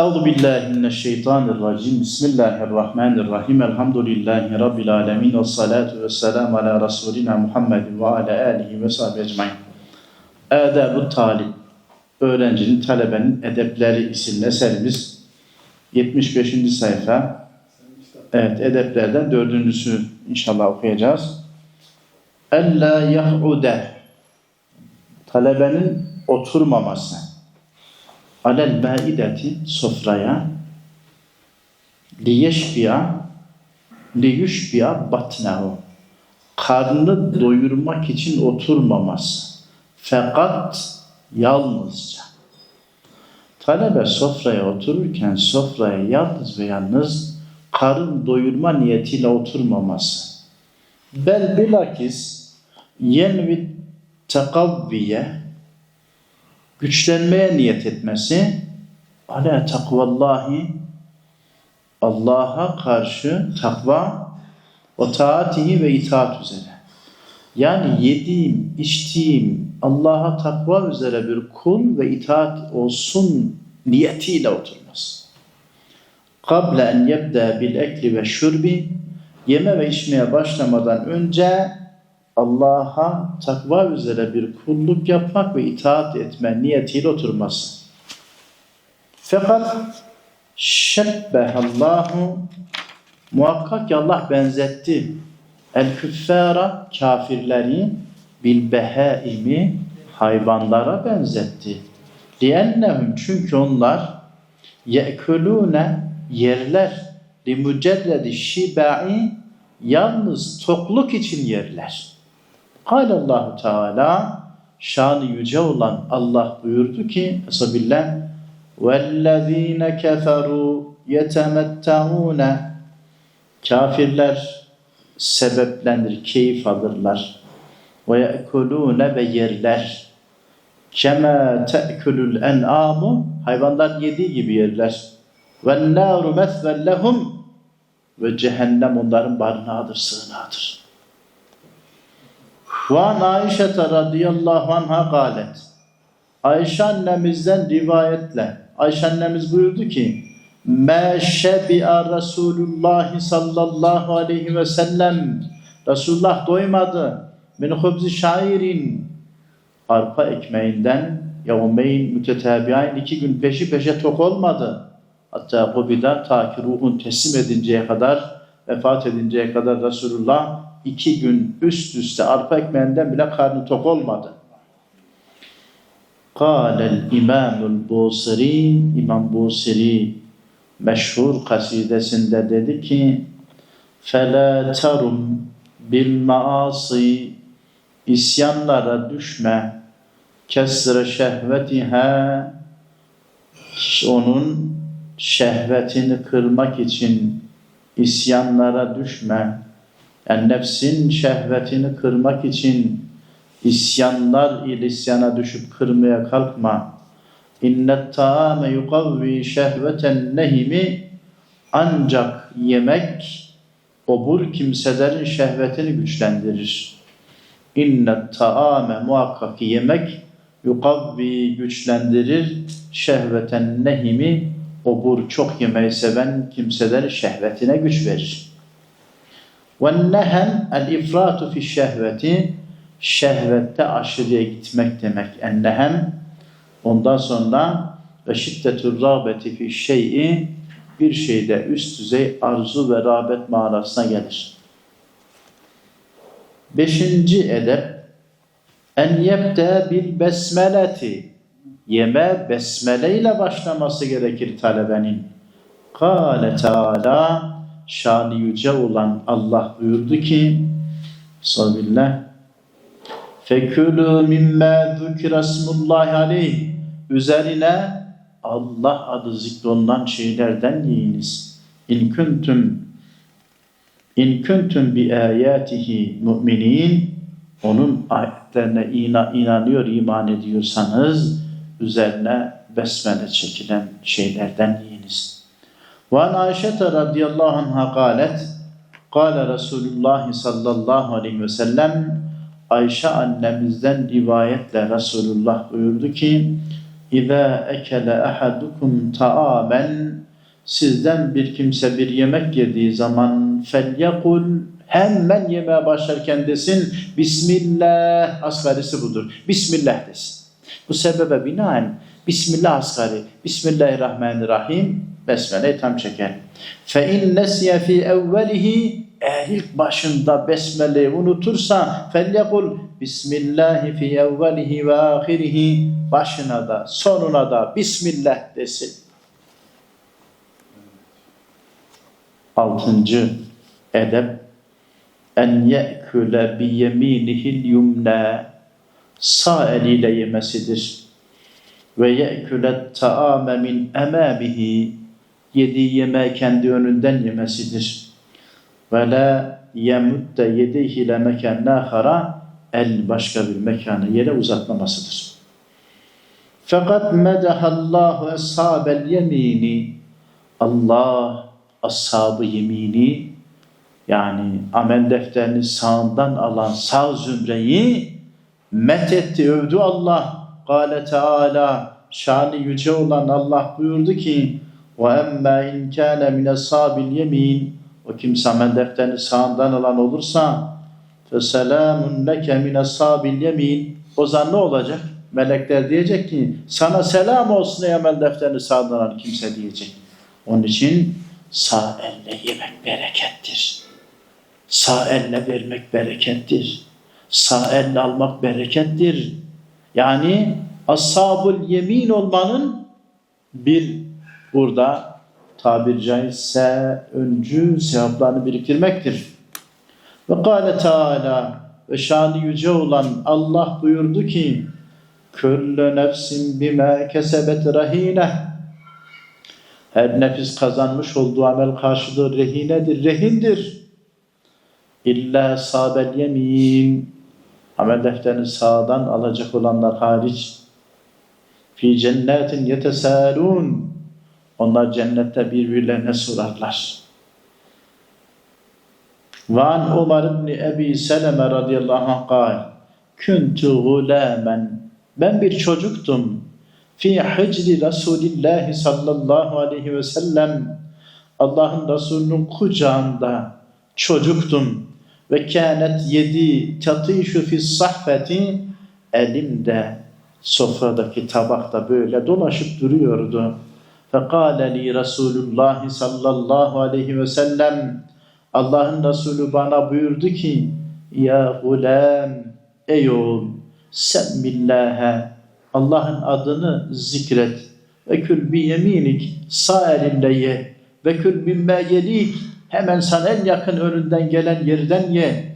Euzu billahi mineşşeytanirracim. Bismillahirrahmanirrahim. Elhamdülillahi rabbil alamin ve salatu vesselam ala rasulina Muhammedin ve ala alihi ve sahbihi ecmaîn. Adabu talib. Öğrencinin, talebenin edepleri isimli eserimiz 75. sayfa. Evet, edeplerden dördüncüsü inşallah okuyacağız. Ella yah'ude. Talebenin oturmaması alel maideti sofraya liyeşbiya liyüşbiya batnehu karnını doyurmak için oturmaması. Fakat yalnızca. Talebe sofraya otururken sofraya yalnız ve yalnız karın doyurma niyetiyle oturmaması. Bel bilakis yenvi tekavviye güçlenmeye niyet etmesi ala takvallahi Allah'a karşı takva ve taatihi ve itaat üzere. Yani yediğim, içtiğim Allah'a takva üzere bir kul ve itaat olsun niyetiyle oturması. Kable en yebde bil ve şurbi yeme ve içmeye başlamadan önce Allah'a takva üzere bir kulluk yapmak ve itaat etme niyetiyle oturması. Fakat şebbehallahu muhakkak ki Allah benzetti el küffara kafirleri bil behaimi hayvanlara benzetti. Liennehum çünkü onlar ye'kulune yerler li mücerredi şiba'i yalnız tokluk için yerler. Allahu Teala şanı yüce olan Allah buyurdu ki Esabillah وَالَّذ۪ينَ كَفَرُوا يَتَمَتَّعُونَ Kafirler sebeplenir, keyif alırlar. وَيَأْكُلُونَ ve yerler. كَمَا تَأْكُلُ الْاَنْعَامُ Hayvanlar yediği gibi yerler. وَالنَّارُ مَثْوَ لَهُمْ Ve cehennem onların barınağıdır, sığınağıdır. Ve an Ayşe radıyallahu anha galet. Ayşe annemizden rivayetle Ayşe annemiz buyurdu ki Me şebi'a Resulullah sallallahu aleyhi ve sellem Resulullah doymadı min hubzi şairin arpa ekmeğinden yevmeyn mütetabiayn iki gün peşi peşe tok olmadı. Hatta kubida ta ki ruhun teslim edinceye kadar vefat edinceye kadar Resulullah iki gün üst üste arpa ekmeğinden bile karnı tok olmadı. Kâlel İmamul Busiri, İmam Busiri meşhur kasidesinde dedi ki فَلَا تَرُمْ بِالْمَعَاصِ isyanlara düşme kesre şehvetiha onun şehvetini kırmak için isyanlara düşme yani nefsin şehvetini kırmak için isyanlar ile isyana düşüp kırmaya kalkma. İnnet taame yukavvi şehveten nehimi ancak yemek obur kimselerin şehvetini güçlendirir. İnnet taame muhakkak yemek yukavvi güçlendirir şehveten nehimi obur çok yemeği seven kimselerin şehvetine güç verir. وَالنَّهَنْ الْاِفْرَاتُ fi şehveti Şehvette aşırıya gitmek demek. Ennehem ondan sonra ve şiddetul rağbeti fi şey'i bir şeyde üst düzey arzu ve rağbet manasına gelir. Beşinci edep en yebde bil besmeleti yeme besmele ile başlaması gerekir talebenin. Kâle Teala şanı yüce olan Allah buyurdu ki Sabillah Fekülü mimmâ zükira smullahi aleyh Üzerine Allah adı zikrolunan şeylerden yiyiniz. İn kuntum in kuntum bi ayatihi mu'minin onun ayetlerine inanıyor, iman ediyorsanız üzerine besmele çekilen şeylerden yiyiniz. Ve an Ayşe radıyallahu anha galet Kale Resulullah sallallahu aleyhi ve sellem Ayşe annemizden rivayetle Resulullah buyurdu ki İza ekele ahadukum ta'amen sizden bir kimse bir yemek yediği zaman felyekul hemen yemeğe başlarken desin Bismillah asgarisi budur. Bismillah desin. Bu sebebe binaen Bismillah asgari, Bismillahirrahmanirrahim Besmele'yi tam çeker. Fe in nesiye fi evvelihi eğer ilk başında Besmele'yi unutursa felyekul Bismillahi fi evvelihi ve ahirihi başına da sonuna da Bismillah desin. Altıncı edep en ye'küle bi yeminihil yumne sağ eliyle yemesidir. Ve ye'küle ta'ame min emamihi yediği yemeği kendi önünden yemesidir. Ve la yemudde yedeyhi ile mekan nâhara el başka bir mekana yere uzatmamasıdır. Fakat medahallahu eshabel yemini Allah ashabı yemini yani amel defterini sağından alan sağ zümreyi methetti, övdü Allah. Kale Teala şanı yüce olan Allah buyurdu ki وَاَمَّا اِنْ كَانَ مِنَ صَابِ الْيَم۪ينَ O kimse amel defterini sağından alan olursa فَسَلَامٌ لَكَ مِنَ صَابِ الْيَم۪ينَ O zaman ne olacak? Melekler diyecek ki sana selam olsun ey amel defterini sağdan alan kimse diyecek. Onun için sağ elle yemek berekettir. Sağ elle vermek berekettir. Sağ elle almak berekettir. Yani ashabul yemin olmanın bir burada tabir caizse öncü sevaplarını biriktirmektir. Ve kâle Teala ve şanı yüce olan Allah buyurdu ki Küllü nefsin bime kesebet rahine her nefis kazanmış olduğu amel karşılığı rehinedir, rehindir. İlla sabel yemin amel defterini sağdan alacak olanlar hariç fi cennetin yetesâlûn onlar cennette birbirlerine sorarlar. Van Umar ibn Ebi Seleme radıyallahu anh kal Küntü gulâmen ben bir çocuktum fi hicri Resulillah sallallahu aleyhi ve sellem Allah'ın Resulü'nün kucağında çocuktum ve kânet yedi tatîşu fi sahfeti elimde sofradaki tabakta böyle dolaşıp duruyordu. Fekâle li Resulullah sallallahu aleyhi ve sellem Allah'ın Resulü bana buyurdu ki Ya gulam ey oğul semmillâhe Allah'ın adını zikret ve kül bi yeminik sağ elinle ye ve kül mimme yelik hemen sana en yakın önünden gelen yerden ye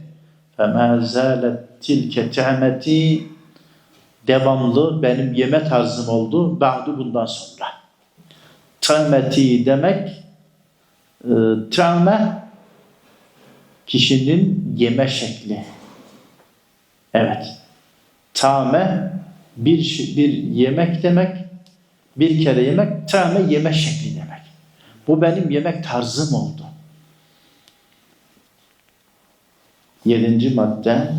فَمَا زَالَتْ tilke te'meti devamlı benim yeme tarzım oldu. Ba'du bundan sonra. Te'meti demek e, travme kişinin yeme şekli. Evet. Tame bir, bir yemek demek, bir kere yemek, tame yeme şekli demek. Bu benim yemek tarzım oldu. Yedinci madde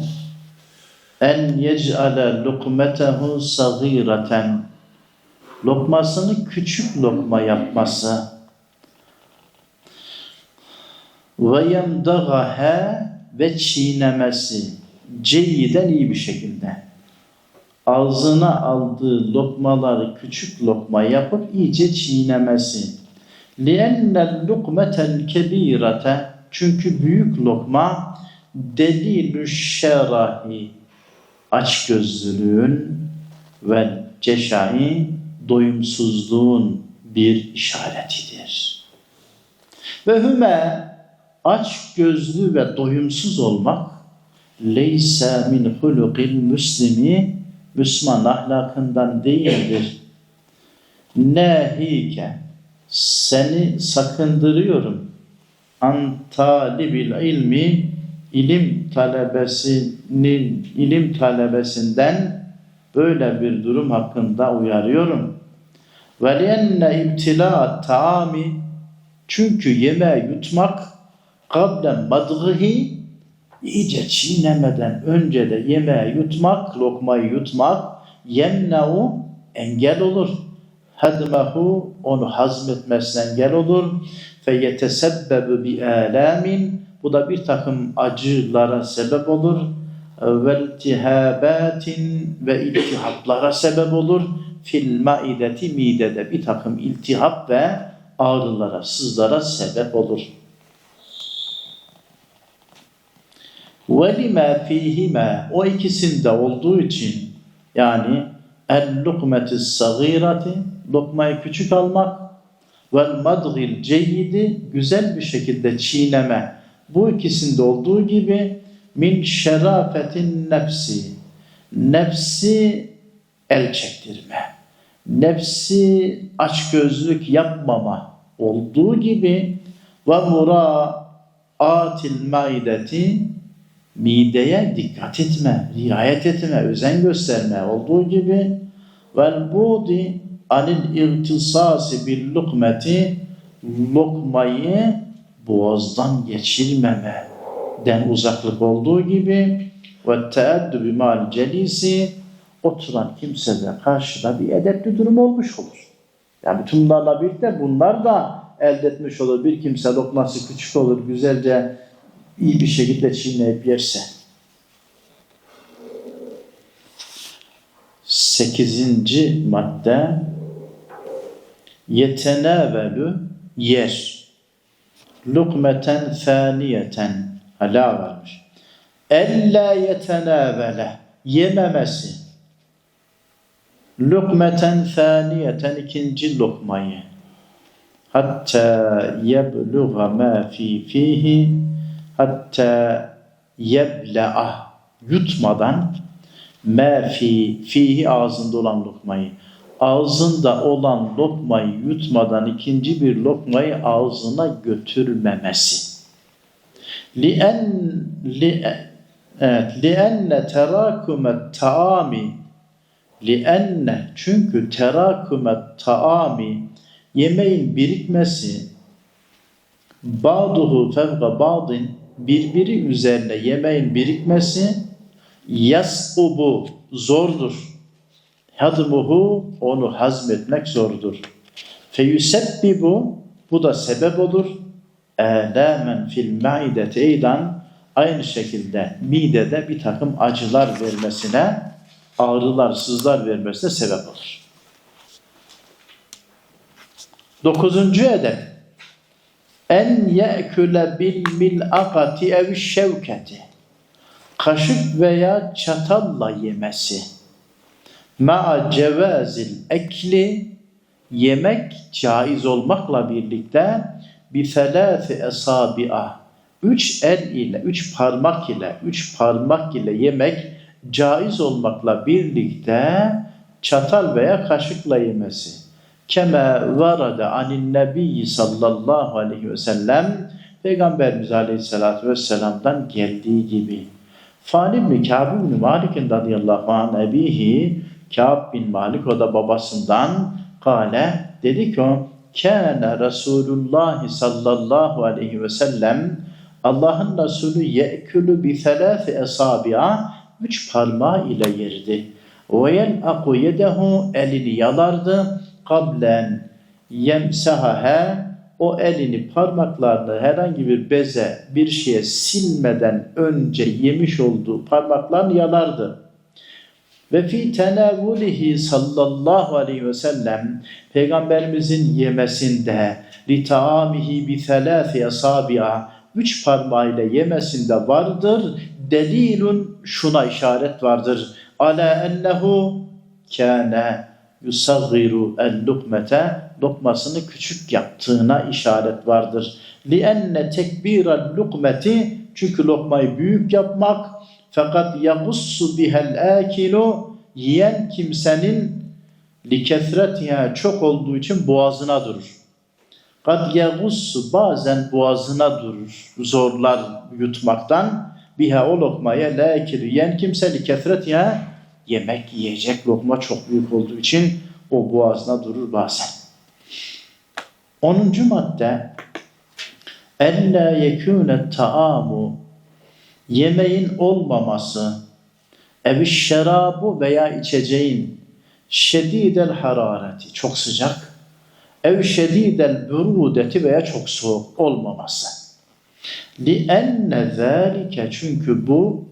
en yec'ale lukmetehu sagireten lokmasını küçük lokma yapması ve yemdagaha ve çiğnemesi ceyiden iyi bir şekilde ağzına aldığı lokmaları küçük lokma yapıp iyice çiğnemesi لِأَنَّ الْلُقْمَةَ الْكَب۪يرَةَ çünkü büyük lokma delilü şerahi açgözlülüğün ve ceşai doyumsuzluğun bir işaretidir. Ve hüme aç gözlü ve doyumsuz olmak leysa min hulukil müslimi Müslüman ahlakından değildir. Nehike seni sakındırıyorum. An talibil ilmi ilim talebesinin ilim talebesinden böyle bir durum hakkında uyarıyorum. Ve lienne ibtila taami çünkü yeme yutmak kable madgıhi iyice çiğnemeden önce de yemeği yutmak, lokmayı yutmak yemne'u engel olur. Hadmehu onu hazmetmesine engel olur. Fe yetesebbebu bi alamin bu da bir takım acılara sebep olur ve iltihabatin ve iltihaplara sebep olur. Fil maideti midede bir takım iltihap ve ağrılara, sızlara sebep olur. Ve lime fihime o ikisinde olduğu için yani el lukmeti sagirati lokmayı küçük almak ve madgil ceyyidi güzel bir şekilde çiğneme bu ikisinde olduğu gibi min şerafetin nefsi. Nefsi el çektirme. Nefsi açgözlük yapmama olduğu gibi ve muraatil maideti mideye dikkat etme, riayet etme, özen gösterme olduğu gibi vel budi anil irtisasi bil lukmeti lokmayı boğazdan geçirmeme den uzaklık olduğu gibi ve teeddübü mal celisi oturan kimsede karşıda bir edepli durum olmuş olur. Yani bütün bunlarla birlikte bunlar da elde etmiş olur. Bir kimse lokması küçük olur, güzelce iyi bir şekilde çiğneyip yerse. Sekizinci madde yetenevelü yer lukmeten faniyeten hala varmış. Ella yetenevele yememesi lukmeten faniyeten ikinci lokmayı hatta yebluğa ma fi fihi hatta yebla'a yutmadan ma fi fihi ağzında olan lokmayı ağzında olan lokmayı yutmadan ikinci bir lokmayı ağzına götürmemesi. Li evet lienne terakumet taami lienne çünkü terakumet taami yemeğin birikmesi Ba'duhu fevga ba'din birbiri üzerine yemeğin birikmesi yas'ubu zordur. Hadmuhu onu hazmetmek zordur. Feyusebbibu bu da sebep olur. Âlâmen fil maideti eydan aynı şekilde midede bir takım acılar vermesine, ağrılar, sızlar vermesine sebep olur. Dokuzuncu edep. En ye'küle bil mil'akati ev şevketi. Kaşık veya çatalla yemesi. Ma'a cevazil ekli. Yemek caiz olmakla birlikte bir felâfi esabi'a üç el ile, üç parmak ile, üç parmak ile yemek caiz olmakla birlikte çatal veya kaşıkla yemesi keme varada anin nebiyyi sallallahu aleyhi ve sellem Peygamberimiz aleyhissalatü vesselam'dan geldiği gibi. Fani ibn Kâb ibn Malik'in radıyallahu anh ebihi Kâb bin Malik o da babasından kale dedi ki o kâne Resulullah sallallahu aleyhi ve sellem Allah'ın Resulü ye'külü bi felâfi esabi'a üç parmağı ile yerdi. Ve yel'aku yedehu elini yalardı kablen yemsahaha o elini parmaklarını herhangi bir beze bir şeye silmeden önce yemiş olduğu parmaklarını yalardı. Ve fi tenavvulihi sallallahu aleyhi ve sellem Peygamberimizin yemesinde li taamihi bi thelâfi asabi'a üç parmağıyla yemesinde vardır. Delilun şuna işaret vardır. Ala ennehu kâne yusaggiru el lukmete lokmasını küçük yaptığına işaret vardır. Li enne tekbirel lukmeti çünkü lokmayı büyük yapmak fakat yagussu bihel akilu yiyen kimsenin li kesretiha çok olduğu için boğazına durur. Kad yagussu bazen boğazına durur. Zorlar yutmaktan. Biha o lokmaya la yiyen kimse li kesretiha yemek yiyecek lokma çok büyük olduğu için o boğazına durur bazen. Onuncu madde ella yekûne taamu yemeğin olmaması evi şerabu veya içeceğin şedidel harareti çok sıcak ev şedidel burudeti veya çok soğuk olmaması. Enne zâlike çünkü bu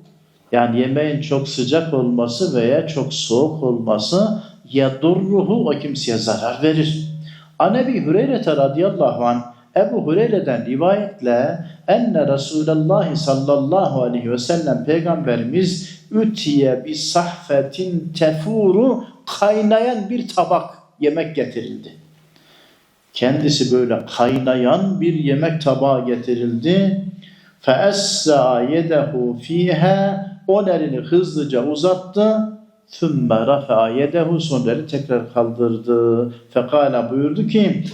yani yemeğin çok sıcak olması veya çok soğuk olması yadurruhu o kimseye zarar verir. An Ebi Hureyre radıyallahu anh Ebu Hureyre'den rivayetle enne Resulallah sallallahu aleyhi ve sellem peygamberimiz ütiye bir sahfetin tefuru kaynayan bir tabak yemek getirildi. Kendisi böyle kaynayan bir yemek tabağı getirildi. Feessa yedehu fiha on elini hızlıca uzattı. Thumma rafa yedehu son tekrar kaldırdı. Fekala buyurdu ki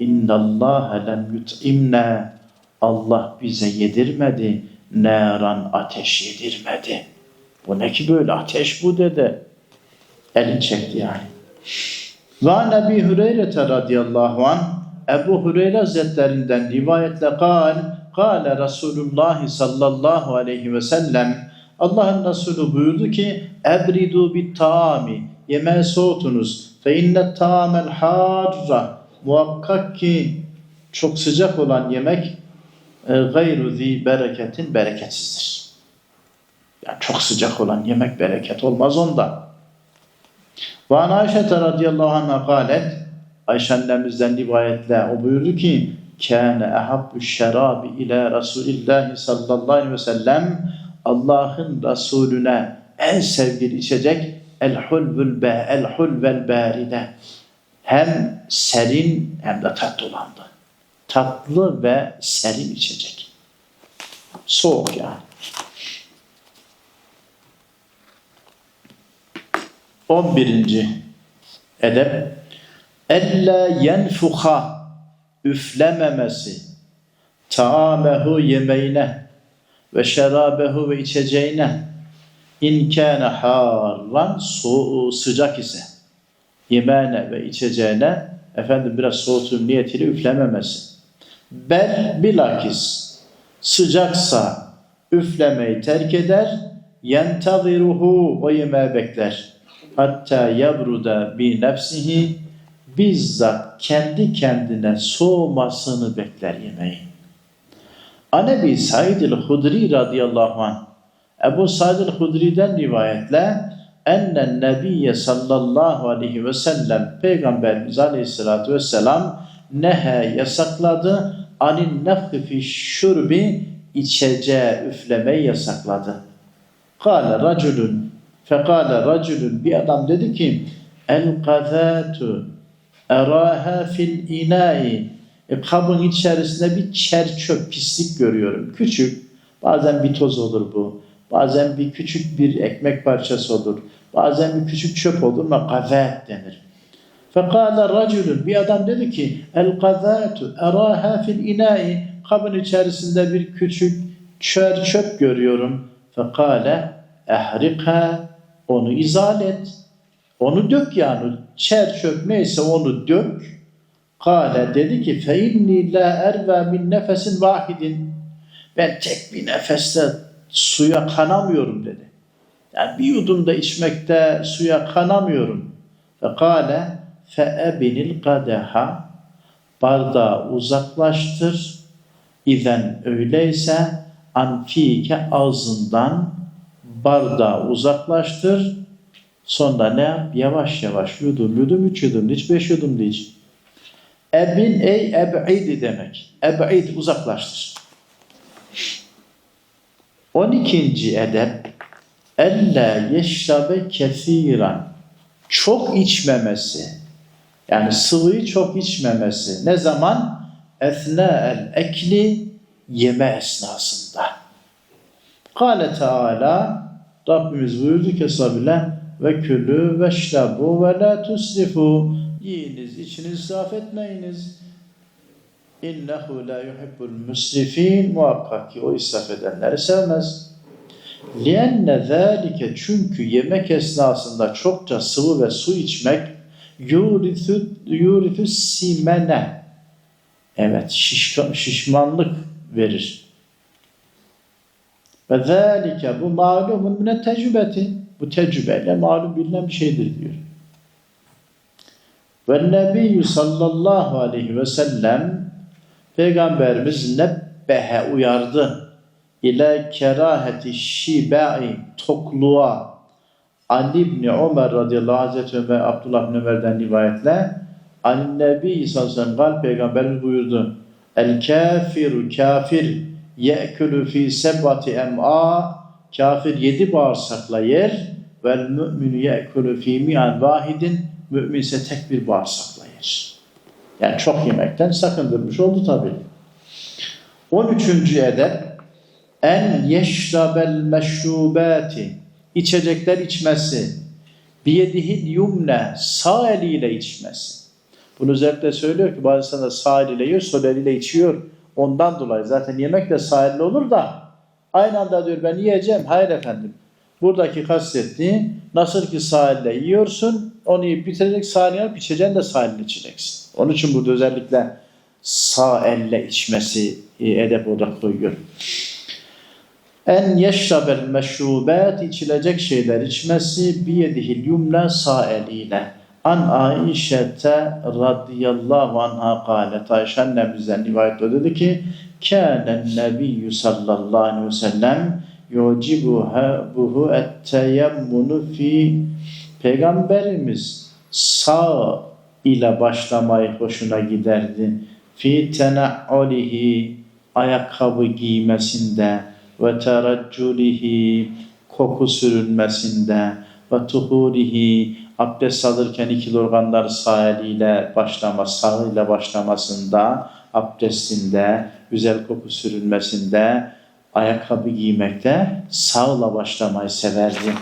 İnnallâhe lem yut'imne Allah bize yedirmedi. Neran ateş yedirmedi. Bu ne ki böyle ateş bu dedi. Elini çekti yani. Ve Nebi Hüreyre radıyallahu an Ebu Hüreyre Hazretlerinden rivayetle kal Kale Resulullah sallallahu aleyhi ve sellem Allah'ın Resulü buyurdu ki Ebridu bit taami yemeği soğutunuz fe innet taamel harra Muhakkak ki çok sıcak olan yemek e, gayru zi bereketin bereketsizdir. Yani çok sıcak olan yemek bereket olmaz onda. Ve an Ayşe radıyallahu anh'a galet Ayşe annemizden rivayetle o buyurdu ki kâne ehabbu şerabi ila Resulillahi sallallahu aleyhi ve sellem Allah'ın Resulüne en sevgili içecek el hulvul be el hulvel baride hem serin hem de tatlı olandı. Tatlı ve serin içecek. Soğuk yani. 11. edep elle yenfuha üflememesi taamehu yemeğine ve şerabehu ve içeceğine in kâne harran soğuğu sıcak ise yemeğine ve içeceğine efendim biraz soğutun niyetiyle üflememesi. Bel bilakis sıcaksa üflemeyi terk eder yentaziruhu o yemeği bekler hatta yabruda bi nefsihi bizzat kendi kendine soğumasını bekler yemeğin. Anebi Said el-Hudri radıyallahu anh Ebu Said el-Hudri'den rivayetle ennen nebiyye sallallahu aleyhi ve sellem Peygamberimiz aleyhissalatü vesselam nehe yasakladı anin nefhi fi şurbi içeceği üflemeyi yasakladı. Kale raculun fekale raculun bir adam dedi ki el kazatu eraha fil inai e, kabın içerisinde bir çer çöp pislik görüyorum. Küçük bazen bir toz olur bu. Bazen bir küçük bir ekmek parçası olur. Bazen bir küçük çöp olur ama kazat denir. Fekale raculun bir adam dedi ki el kazatu eraha fil inai kabın içerisinde bir küçük çer çöp görüyorum. Fekale ehrika onu izal et. Onu dök yani. Çer çöp neyse onu dök. Kale dedi ki fe inni la erve min nefesin vahidin. Ben tek bir nefeste suya kanamıyorum dedi. Yani bir yudumda içmekte suya kanamıyorum. Fe kale fe ebinil kadeha bardağı uzaklaştır. İzen öyleyse anfike ağzından bardağı uzaklaştır. Sonra ne yap? Yavaş yavaş yudum yudum üç yudum iç beş yudum iç. Ebin ey eb'idi demek. Eb'id uzaklaştır. 12. edep elle yeşrabe kesiran. Çok içmemesi yani sıvıyı çok içmemesi ne zaman? Esna el ekli yeme esnasında. Kale Teala Rabbimiz buyurdu ki sabile ve külü ve şrabu ve la tusrifu yiyiniz içiniz israf etmeyiniz. İnnehu la yuhibbul musrifin muhakkak ki o israf edenleri sevmez lienne zâlike çünkü yemek esnasında çokça sıvı ve su içmek yuritü simene evet şiş, şişmanlık verir ve zâlike bu malumun mine tecrübeti. Bu tecrübeyle malum bilinen bir şeydir diyor. Ve Nebiyyü sallallahu aleyhi ve sellem Peygamberimiz nebbehe uyardı ile keraheti şibai tokluğa Ali İbni Ömer radıyallahu anh Hazreti Abdullah bin Ömer'den rivayetle Ali Nebi sallallahu aleyhi ve Peygamberimiz buyurdu El kafiru kafir ye'külü fi sebati em'a kafir yedi bağırsakla yer vel mü'minu ye'külü fi mi'an vahidin mümin ise tek bir bağırsakla yer. Yani çok yemekten sakındırmış oldu tabi. 13. edep en yeşrabel meşrubati içecekler içmesi biyedihil yumne sağ eliyle içmesi. Bunu özellikle söylüyor ki bazı insanlar sağ eliyle yiyor, sol eliyle içiyor. Ondan dolayı zaten yemek de sağ elle olur da aynı anda diyor ben yiyeceğim. Hayır efendim. Buradaki kastettiği nasıl ki sağ elle yiyorsun onu yiyip bitirecek sağ elle alıp içeceğin de sağ elle içeceksin. Onun için burada özellikle sağ elle içmesi e, edep olarak koyuyor. En yeşrabel meşrubat içilecek şeyler içmesi biyedihil yumna sağ eliyle. An Aişete radıyallahu anha kâlet. Ayşe annemizden rivayet o dedi ki Kânen nebiyyü sallallahu aleyhi ve sellem yucibuhu etteyemmunu fi Peygamberimiz sağ ile başlamayı hoşuna giderdi. Fi tena'ulihi ayakkabı giymesinde ve teracculihi koku sürünmesinde ve tuhurihi abdest alırken iki organlar sağ başlama, sağ başlamasında, abdestinde, güzel koku sürünmesinde, ayakkabı giymekte sağla başlamayı severdi.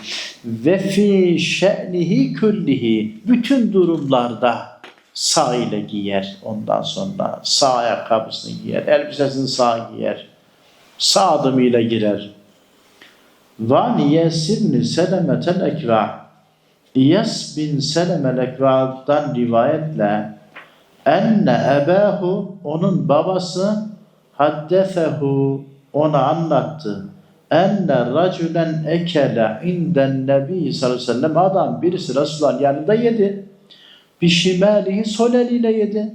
Ve fi şe'nihi küllihi bütün durumlarda sağ ile giyer ondan sonra. Sağ ayakkabısını giyer, elbisesini sağ giyer. Sağ adımıyla girer. Van yesibni selemetel ekva İyas bin Selemel Ekva'dan rivayetle enne ebahu onun babası haddefehu ona anlattı. Enne racülen ekele inden nebi sallallahu aleyhi ve sellem adam birisi Resulullah'ın yanında yedi. Bişimalihi sol eliyle yedi.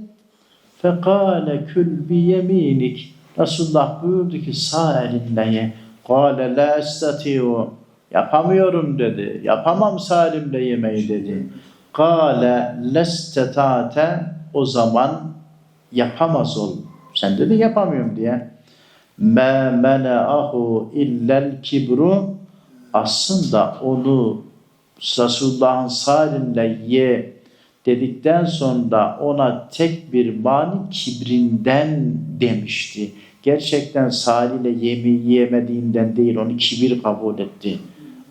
Fekale kül bi yeminik. Resulullah buyurdu ki sağ elinle ye. Kale la estati'u. Yapamıyorum dedi. Yapamam salimle yemeği dedi. Kale lestetate o zaman yapamaz ol. Sen dedi yapamıyorum diye. Me mene'ahu illel kibru aslında onu Resulullah'ın salimle ye dedikten sonra ona tek bir mani kibrinden demişti. Gerçekten saliyle yemeği yiyemediğinden değil onu kibir kabul etti.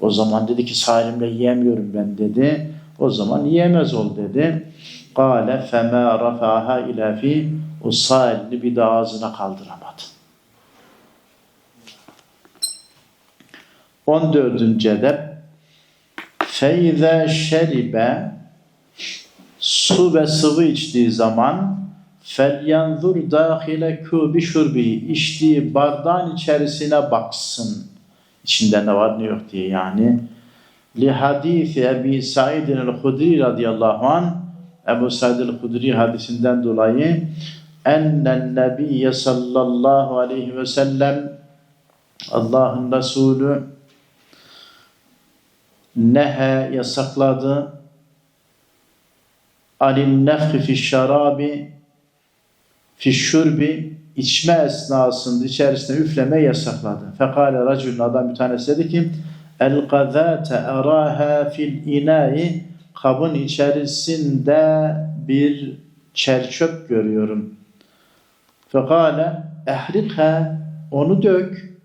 O zaman dedi ki salimle yiyemiyorum ben dedi. O zaman yiyemez ol dedi. Kale fema rafaha ila fi o sahilini bir daha ağzına kaldıramadı. 14. edep feyze şeribe su ve sıvı içtiği zaman felyanzur dahile kubi şurbi içtiği bardağın içerisine baksın. İçinde ne var ne yok diye yani. Hadisi Ebi Said el-Hudri radıyallahu an Ebu Said el-Hudri hadisinden dolayı ennen nebiyye sallallahu aleyhi ve sellem Allah'ın Resulü nehe yasakladı alin nefhi fi şarabi fi şurbi içme esnasında içerisine üfleme yasakladı. Fekale racülün adam bir tanesi dedi ki el gazate eraha fil inai kabın içerisinde bir çerçöp görüyorum. Fekale ehrikha onu dök.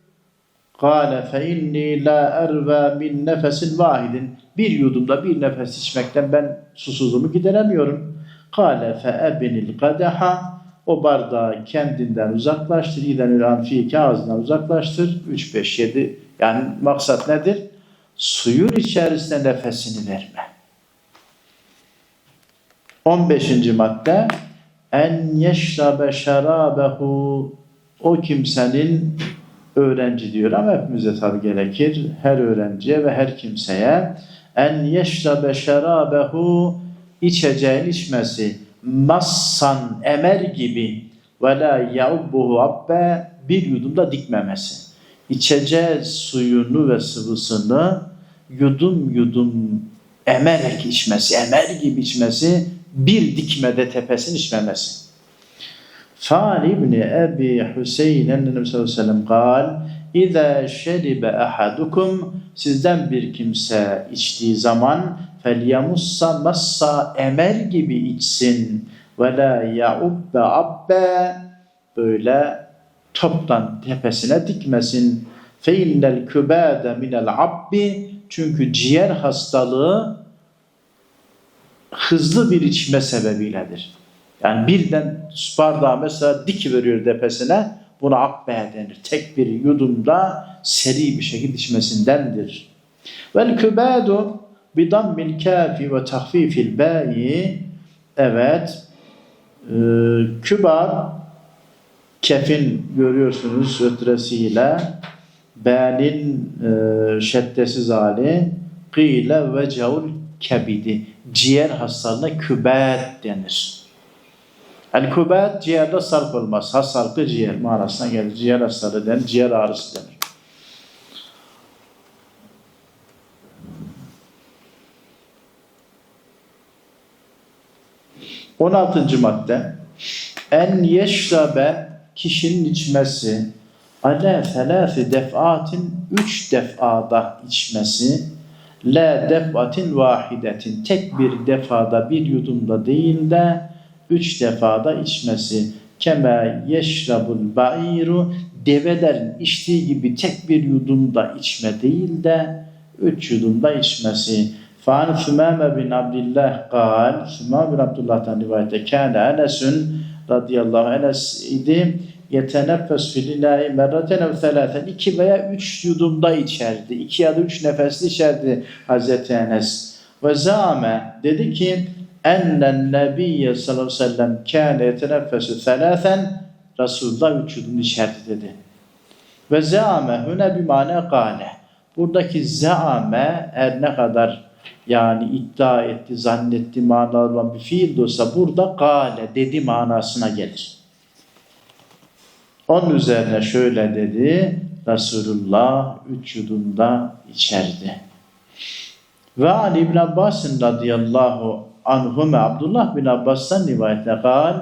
Kale fe inni la erve min nefesin vahidin. Bir yudumda bir nefes içmekten ben susuzluğumu gideremiyorum. Kale fe ebinil kadeha o bardağı kendinden uzaklaştır. İdenül anfike ağzından uzaklaştır. 3, 5, 7 yani maksat nedir? Suyun içerisinde nefesini verme. 15. madde en yeşrabe şerabehu o kimsenin öğrenci diyor ama hepimize tabi gerekir. Her öğrenciye ve her kimseye en yeşrabe şerabehu içeceğin içmesi massan emer gibi ve la yaubbuhu abbe bir yudumda dikmemesi. İçeceği suyunu ve sıvısını yudum yudum emerek içmesi, emer gibi içmesi, bir dikmede tepesini içmemesi. فعن ابن أبي حسين أن النبي صلى الله عليه وسلم قال İza şeribe ahadukum sizden bir kimse içtiği zaman felyamussa massa emer gibi içsin ve la yaubbe abbe böyle toptan tepesine dikmesin. Fe innel kübade minel abbi çünkü ciğer hastalığı hızlı bir içme sebebiyledir. Yani birden bardağı mesela dik veriyor tepesine buna abbe denir. Tek bir yudumda seri bir şekilde içmesindendir. Vel kübadu bidammil kafi ve tahfifil bayi evet e, kübar kefin görüyorsunuz ötresiyle benin e, şeddesiz hali gıyle ve cavul kebidi ciğer hastalığına kübet denir. El kübet ciğerde sarf olmaz. Hastalıklı ciğer manasına gelir. Ciğer hastalığı denir. Ciğer ağrısı denir. On altıncı madde en yeşrabe kişinin içmesi ale felâfi def'atin üç defada içmesi la def'atin vahidetin tek bir defada bir yudumda değil de üç defada içmesi keme yeşrabul ba'iru develerin içtiği gibi tek bir yudumda içme değil de üç yudumda içmesi. Fan Sümame bin Abdullah kal, Sümame bin Abdullah'tan rivayette kâne Enes'ün radıyallahu anh Enes idi yeteneffes filillahi merraten ev thelâten iki veya üç yudumda içerdi. iki ya da üç nefesli içerdi Hazreti Enes. Ve zâme dedi ki ennen nebiyye sallallahu aleyhi ve sellem kâne yeteneffesü thelâten Resulullah üç yudum içerdi dedi. Ve zâme hüne bir mane gâle. Buradaki zâme her ne kadar yani iddia etti, zannetti manalar olan bir fiil de olsa burada gâle dedi manasına gelir. Onun üzerine şöyle dedi, Resulullah üç yudumda içerdi. Ve Ali İbn Abbas radıyallahu anhume Abdullah bin Abbas'tan rivayette kal,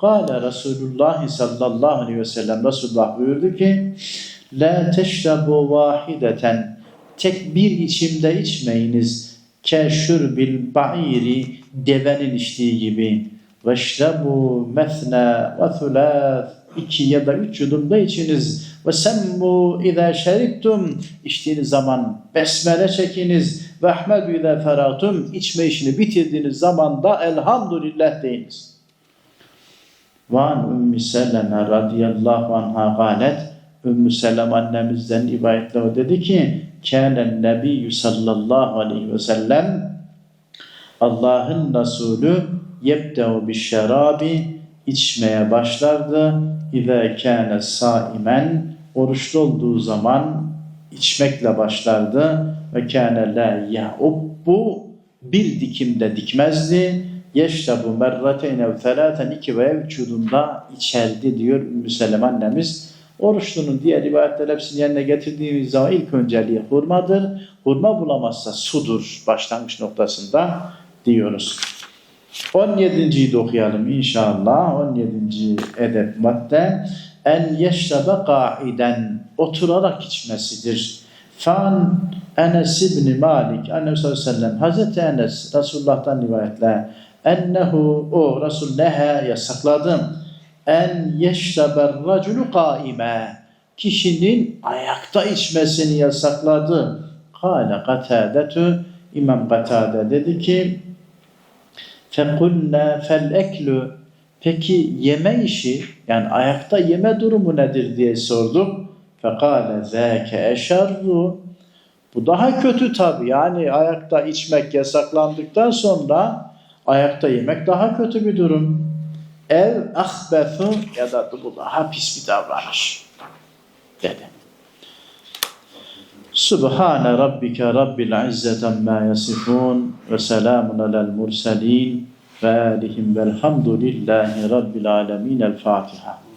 Kale Resulullah sallallahu aleyhi ve sellem Resulullah buyurdu ki La teşrabu vahideten tek bir içimde içmeyiniz. Keşür bil ba'iri devenin içtiği gibi. Veşrabu methna ve thulath iki ya da üç yudumda içiniz. Ve semmu izâ şeriptum içtiğiniz zaman besmele çekiniz ve ahmedu izâ feratum içme işini bitirdiğiniz zaman da elhamdülillah deyiniz. Van Ümmü Seleme radıyallahu anha galet Ümmü Selem annemizden rivayetle o dedi ki Kânen nebiyyü sallallahu aleyhi ve sellem Allah'ın Resulü yebde'u bişşerabi içmeye başlardı. İze kâne saimen oruçlu olduğu zaman içmekle başlardı. Ve kâne la yahubbu bir dikimde dikmezdi. Yeşrabu merrateyn ve felâten iki veya üç yudumda içerdi diyor Ümmü Selem annemiz. Oruçlunun diğer rivayetler hepsini yerine getirdiğimiz zaman ilk önceliği hurmadır. Hurma bulamazsa sudur başlangıç noktasında diyoruz. 17.yi de okuyalım inşallah. 17. edep madde. En yeşrabe kaiden oturarak içmesidir. Fan Enes ibn Malik Annebi sallallahu Hazreti Enes Resulullah'tan rivayetle ennehu o Resul neha yasakladım en yeşraber raculu kaime kişinin ayakta içmesini yasakladı. Kale katadetu İmam Katade dedi ki fekulne fel eklu peki yeme işi yani ayakta yeme durumu nedir diye sorduk. Fekale zâke eşerru bu daha kötü tabi yani ayakta içmek yasaklandıktan sonra ayakta yemek daha kötü bir durum. Ev ahbefu ya da bu daha pis bir davranış dedi. Subhane rabbike rabbil izzeti amma yasifun ve selamun alel murselin ve alihim velhamdülillahi rabbil alemin. El Fatiha.